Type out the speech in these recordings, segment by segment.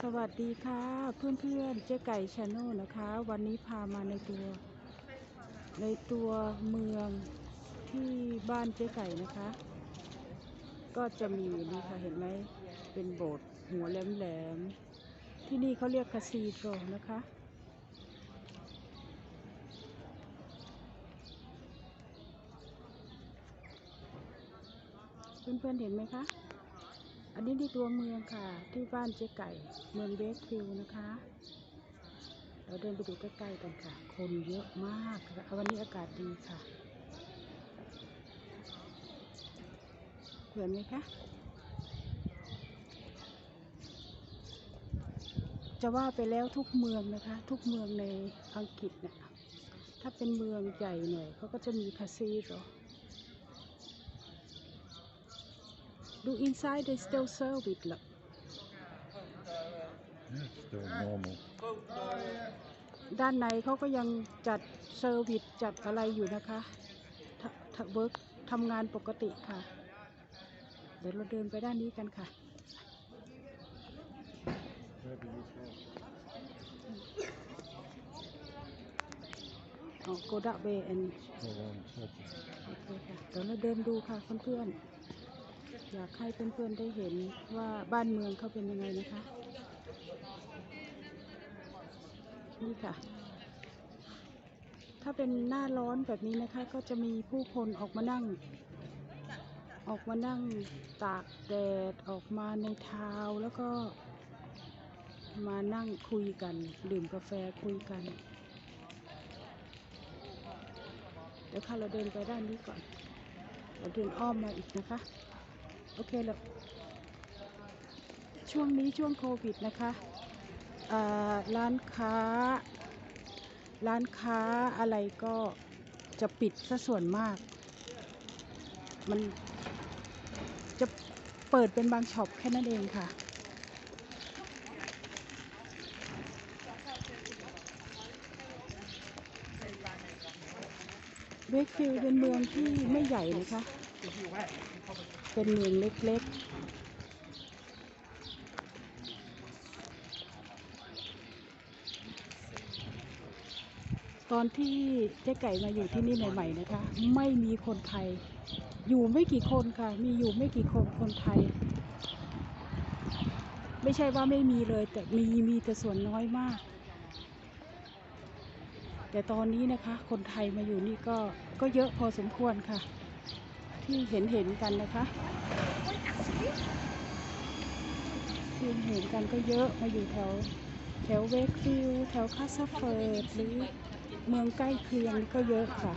สวัสดีค่ะ เพื่อนๆเจ๊ไก่ชาแนลนะคะ วันนี้พามาในตัว ในตัวเมืองที่บ้านเจ๊ไก่นะคะ ก็จะมีนี่ค่ะเห็นไหมเป็นโบสถ์หัวแหลมๆที่นี่เขาเรียกคาซีโดนะคะ เพื่อนๆเห็นไหมคะ อันนี้ที่ตัวเมืองค่ะ ที่บ้านเจ๊ไก่ เมืองเบสฟิลนะคะ เราเดินไปดูใกล้ๆกันค่ะ คนเยอะมากค่ะวันนี้อากาศดีค่ะเหมือนไหมคะจะว่าไปแล้วทุกเมืองนะคะ ทุกเมืองในอังกฤษเนี่ยถ้าเป็นเมืองใหญ่หน่อยเขาก็จะมีคาซีโร Do inside they still serve it ล่ะ Yeah, still normal. ด้านในเขาก็ยังจัดเซอร์วิสจัดอะไรอยู่นะคะททเวิร์กทำงานปกติค่ะ เดี๋ยวเราเดินไปด้านนี้กันค่ะอ๋อโกดะเบน Go on, touch it. โอเคค่ะเดี๋ยวเราเดินดูค่ะเพื่อนๆ อยากให้เพื่อนๆได้เห็นว่าบ้านเมืองเขาเป็นยังไงนะคะ นี่ค่ะ ถ้าเป็นหน้าร้อนแบบนี้นะคะ ก็จะมีผู้คนออกมานั่ง ออกมานั่งตากแดดออกมาในทาวแล้วก็มานั่งคุยกัน ดื่มกาแฟคุยกัน เดี๋ยวค่ะเราเดินไปด้านนี้ก่อนเราเดินอ้อมมาอีกนะคะ โอเคแล้วช่วงนี้ช่วงโควิดนะคะร้านค้า ร้านค้าอะไรก็จะปิดซะส่วนมาก มันจะเปิดเป็นบางช็อปแค่นั้นเองค่ะ เวกฟิลด์เป็นเมืองที่ไม่ใหญ่นะคะ เป็นเมืองเล็กๆ ตอนที่เจ๊ไก่มาอยู่ที่นี่ใหม่ๆนะคะ ไม่มีคนไทย อยู่ไม่กี่คนค่ะ มีอยู่ไม่กี่คนคนไทย ไม่ใช่ว่าไม่มีเลย แต่มีมีแต่ส่วนน้อยมาก แต่ตอนนี้นะคะ คนไทยมาอยู่นี่ก็ก็เยอะพอสมควรค่ะ ที่เห็นเห็นกันนะคะที่เห็นเห็นกันก็เยอะมาอยู่แถวแถวเวกฟิลแถวคาสเฟิร์ดหรือเมืองใกล้เคียงก็เยอะค่ะ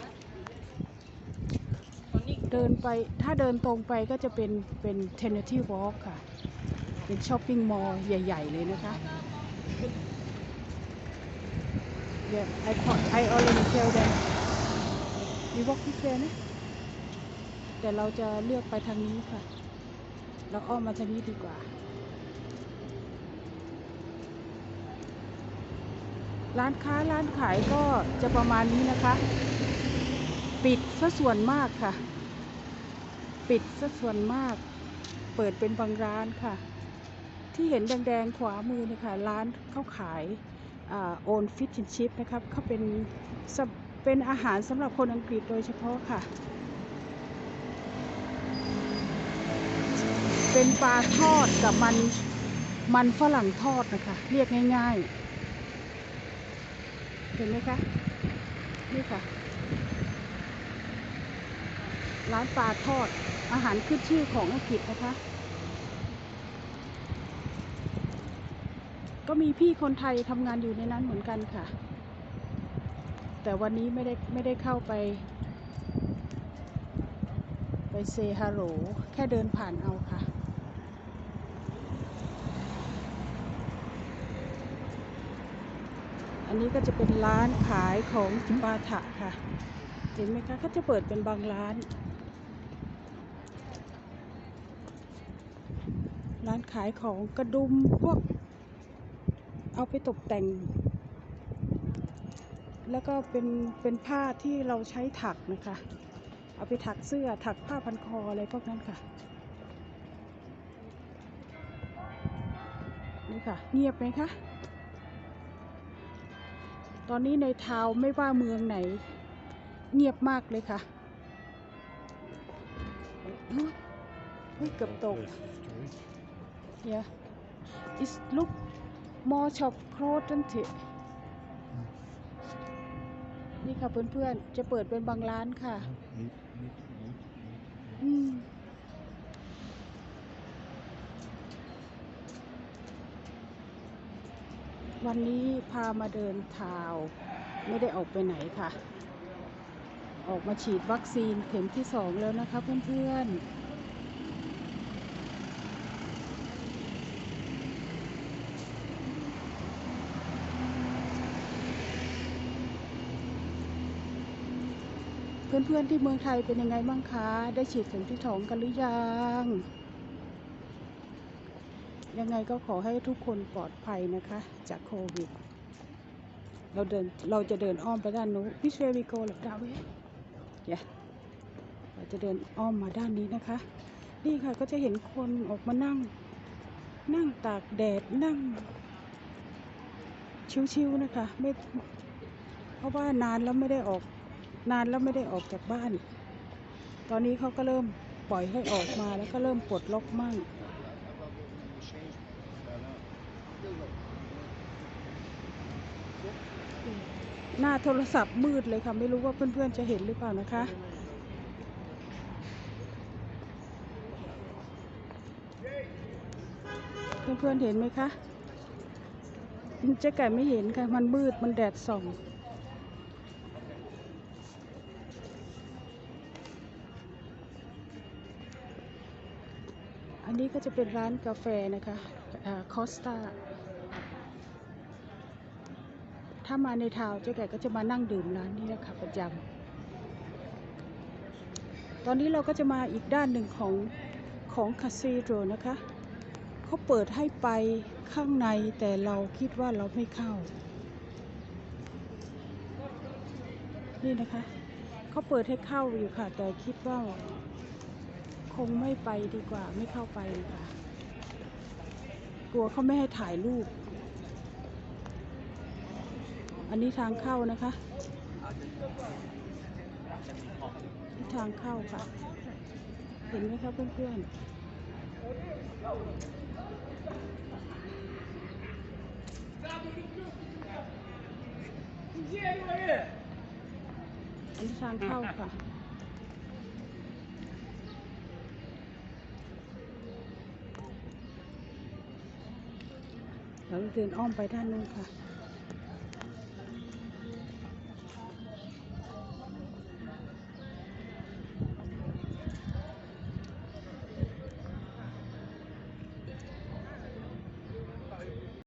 เดินไปถ้าเดินตรงไปก็จะเป็นเป็นเทนเนตี้วอล์กค่ะ เป็นช้อปปิ้งมอลล์ใหญ่ ๆ เลยนะคะ Yeah, I thought I already tell them we walk this way นะ แต่เราจะเลือกไปทางนี้ค่ะ เราอ้อมมาทางนี้ดีกว่า ร้านค้าร้านขายก็จะประมาณนี้นะคะ ปิดซะส่วนมากค่ะ ปิดซะส่วนมาก เปิดเป็นบางร้านค่ะ ที่เห็นแดงๆขวามือเนี่ยค่ะร้านเขาขายโอนฟิชชิพนะครับเขาเป็นสเป็นอาหารสำหรับคนอังกฤษโดยเฉพาะค่ะ เป็นปลาทอดกับมันมันฝรั่งทอดนะคะ เรียกง่ายๆ เห็นไหมคะ นี่ค่ะ ร้านปลาทอดอาหารขึ้นชื่อของอังกฤษนะคะ ก็มีพี่คนไทยทำงานอยู่ในนั้นเหมือนกันค่ะ แต่วันนี้ไม่ได้ไม่ได้เข้าไป ไปเซฮัลโหลแค่เดินผ่านเอาค่ะ อันนี้ก็จะเป็นร้านขายของจิปาถะค่ะ เห็นไหมคะก็จะเปิดเป็นบางร้าน ร้านขายของกระดุมพวก เอาไปตกแต่ง แล้วก็เป็นเป็นผ้าที่เราใช้ถักนะคะ เอาไปถักเสื้อถักผ้าพันคออะไรพวกนั้นค่ะนี่ค่ะ เงียบไหมคะ ตอนนี้ในทาวไม่ว่าเมืองไหน เงียบมากเลยค่ะอุ๊ยเกือบตก This street. Yeah. It's look more shop closed than it. นี่ค่ะเพื่อนๆ จะเปิดเป็นบางร้านค่ะ อืม วันนี้พามาเดินทาวไม่ได้ออกไปไหนค่ะ ออกมาฉีดวัคซีนเข็มที่สองแล้วนะคะเพื่อนเพื่อนๆที่เมืองไทยเป็นยังไงบ้างคะ ได้ฉีดเข็มที่สองกันหรือยัง ยังไงก็ขอให้ทุกคนปลอดภัยนะคะ จากโควิด เราเดินเราจะเดินอ้อมไปด้านนู้นพิเศษวิโกหรือดาเวอย่าเราจะเดินอ้อมมาด้านนี้นะคะ นี่ค่ะก็จะเห็นคนออกมานั่ง นั่งตากแดดนั่ง ชิวๆนะคะไม่เพราะว่านานแล้วไม่ได้ออก นานแล้วไม่ได้ออกจากบ้าน ตอนนี้เขาก็เริ่มปล่อยให้ออกมาแล้วก็เริ่มปลดล็อกมั่ง หน้าโทรศัพท์มืดเลยค่ะ ไม่รู้ว่าเพื่อนๆจะเห็นหรือเปล่านะคะ เพื่อนๆเห็นไหมคะ เจ๊ไก่ไม่เห็นค่ะ มันมืดมันแดดส่อง นนี้ก็จะเป็นร้านกาแฟนะคะคอสตาถ้ามาในทาวเจ๊ไก่ก็จะมานั่งดื่มร้านนี้แหละคะประจำตอนนี้เราก็จะมาอีกด้านหนึ่งของของคาซีโดนะคะเขาเปิดให้ไปข้างในแต่เราคิดว่าเราไม่เข้า นี่นะคะเขาเปิดให้เข้าอยู่ค่ะ แต่คิดว่า คงไม่ไปดีกว่าไม่เข้าไปดีกว่ากลัวเขาไม่ให้ถ่ายรูป อันนี้ทางเข้านะคะนี่ทางเข้าค่ะ เห็นไหมคะเพื่อนๆอันนี้ทางเข้าค่ะ เราเดินอ้อมไปด้านนู้นค่ะ